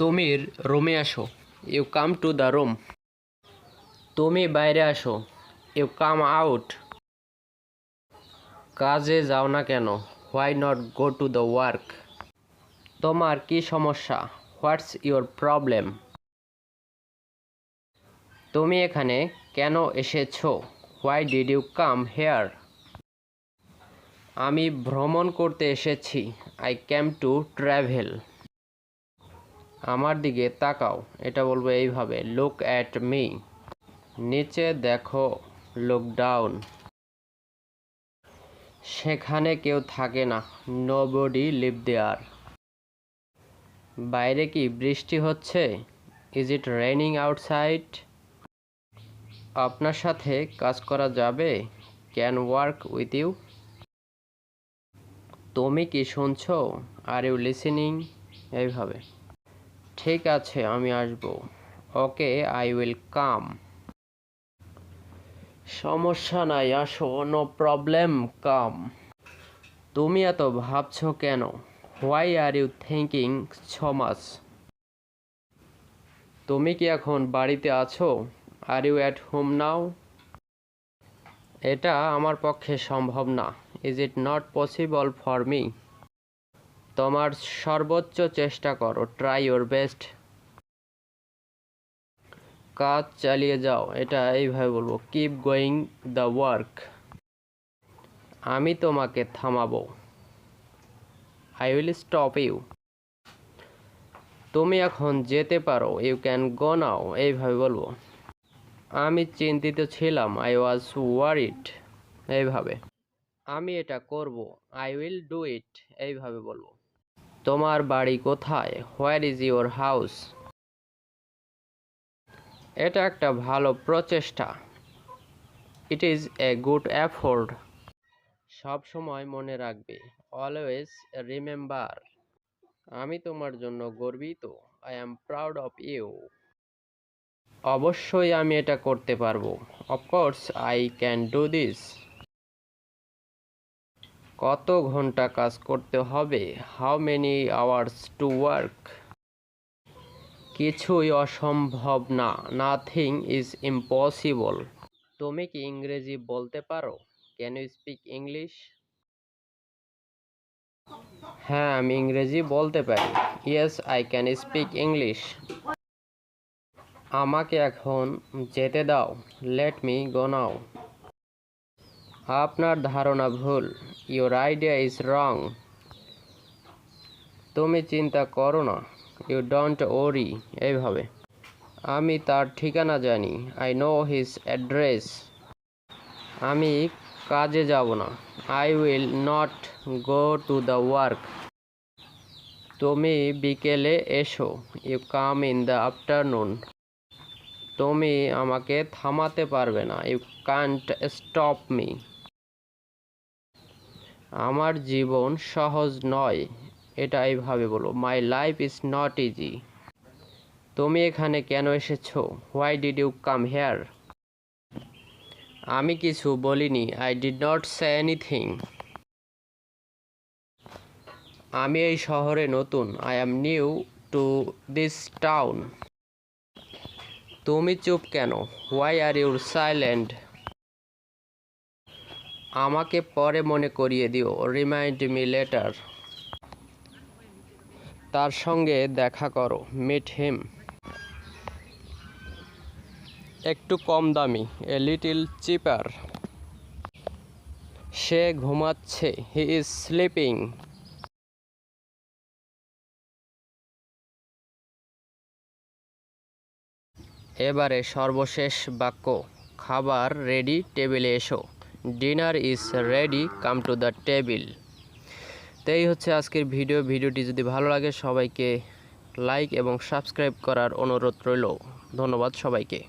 তুমির রুমে আসো। You come to the room. তুমি বাইরে আসো। You come out. কাজে যাও না কেন? Why not go to the work? তোমার কি সমস্যা? What's your problem? তুমি এখানে কেন এসেছ? Why did you come here? আমি ভ্রমণ করতে এসেছি। আই ক্যাম টু ট্র্যাভেল আমার দিকে তাকাও, এটা বলব এইভাবে লুক অ্যাট মি নিচে দেখো লুক ডাউন সেখানে কেউ থাকে না নো বডি লিভ দেয়ার বাইরে কি বৃষ্টি হচ্ছে? ইজ ইট রেনিং আউটসাইড আপনার সাথে কাজ করা যাবে? ক্যান ওয়ার্ক উইথ ইউ তুমি কি শুনছো? আর ইউ লিসেনিং এইভাবে। ঠিক আছে, আমি আসব। ওকে আই উইল কাম সমস্যা নাই, আসো নো প্রবলেম কাম তুমি এত ভাবছ কেন? হোয়াই আর ইউ থিঙ্কিং ছমাস তুমি কি এখন বাড়িতে আছো? Are you at home now এটা আমার পক্ষে সম্ভব না। Is it not possible for me তোমার সর্বোচ্চ চেষ্টা করো। ট্রাই ইউর বেস্ট কাজ চালিয়ে যাও। এটা এইভাবে বলব। কিপ গোয়িং দ্য ওয়ার্ক আমি তোমাকে থামাবো। আই উইল স্টপ ইউ তুমি এখন যেতে পারো। ইউ ক্যান গো নাও এইভাবে বলব। আমি চিন্তিত ছিলাম। আই ওয়াজ ওয়ারিড এইভাবে। আমি এটা করব। আই উইল ডু ইট এইভাবে বলব। তোমার বাড়ি কোথায়? হোয়ার ইজ ইউর হাউস এটা একটা ভালো প্রচেষ্টা। It is a good afford সব সময় মনে রাখবে। অলওয়েজ রিমেম্বার আমি তোমার জন্য গর্বিত। I am proud of you অবশ্যই আমি এটা করতে পারব। Of course I can do this কত ঘণ্টা কাজ করতে হবে? How many hours to work কিছুই অসম্ভব না। নাথিং ইজ ইম্পসিবল তুমি কি ইংরেজি বলতে পারো? ক্যান ইউ স্পিক ইংলিশ হ্যাঁ আমি ইংরেজি বলতে পারি। Yes I can speak English আমাকে এখন যেতে দাও। লেট মি গো নাও আপনার ধারণা ভুল। ইউর আইডিয়া ইজ রং তুমি চিন্তা করো না। ইউ ডোন্ট ওরি এইভাবে আমি তার ঠিকানা জানি। আই নো হিজ অ্যাড্রেস আমি কাজে যাব না। I will not go to the work তুমি বিকেলে এসো। You come in the afternoon তুমি আমাকে থামাতে পারবে না। ইউ কান্ট স্টপ মি আমার জীবন সহজ নয়, এটা এইভাবে বলো। My life is not easy তুমি এখানে কেন এসেছ? Why did you come here আমি কিছু বলিনি। I did not say anything আমি এই শহরে নতুন। I am new to this town তুমি চুপ কেন? হোয়াই আর ইউর সাইলেন্ট আমাকে পরে মনে করিয়ে দিও রিমাইন্ড মি লেটার তার সঙ্গে দেখা করো মিট হিম একটু কম দামি এ লিটিল চিপার সে ঘুমাচ্ছে হি ইজ স্লিপিং এবারে সর্বশেষ বাক্য, খাবার রেডি টেবিলে এসো। Dinner is ready come to the table তো এই হচ্ছে আজকের ভিডিও ভিডিওটি যদি ভালো লাগে সবাইকে লাইক এবং সাবস্ক্রাইব করার অনুরোধ রইল। ধন্যবাদ সবাইকে।